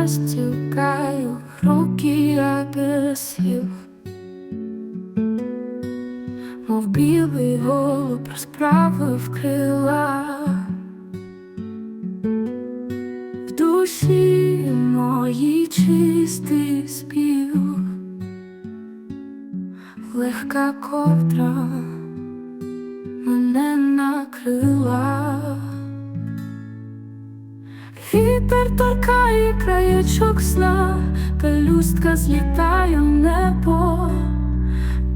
розтікаю руки, як сів, мов білий голуб розправив крила. В душі моїй чистий спів, легка ковдра мене накрила. Вітер торкає краєчок сна, пелюстка злітає в небо,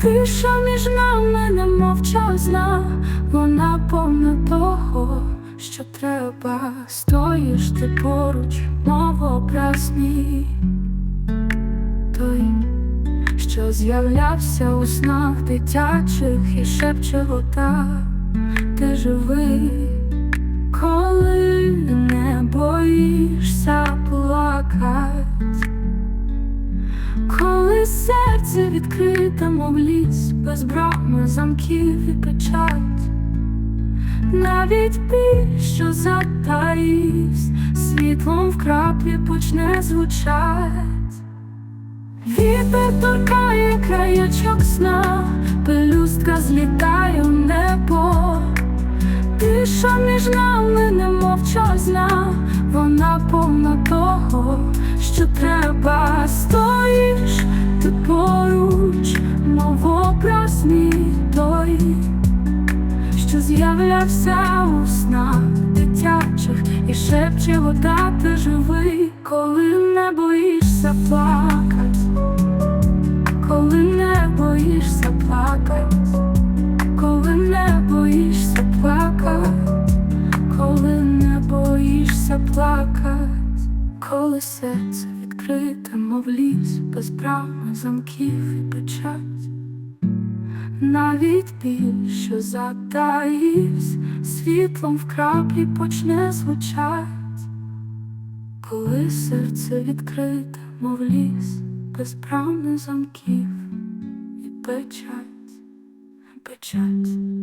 тиша між нами не мовчазна, вона повна того, що треба, стоїш ти поруч, мов той, що з'являвся у снах дитячих і шепче вода, ти живий, коли серце відкрите, мов ліс, без брами замків і печать. Навіть біль, що затаївсь, світлом в краплі почне звучать. Вітер торкає краєчок сна, пелюстка злітає в небо, тиша між нами не мовчазна, вона повна того, з'являвся у снах дитячих і шепче вода ти живий, коли не боїшся плакать, коли не боїшся плакать, коли не боїшся плакать, коли не боїшся плакать, коли серце відкрите, мов ліс, без брами замків і печать. Навіть біль, що затаївсь, світлом в краплі почне звучать, коли серце відкрите, мов ліс, без брамних замків і печать, печать.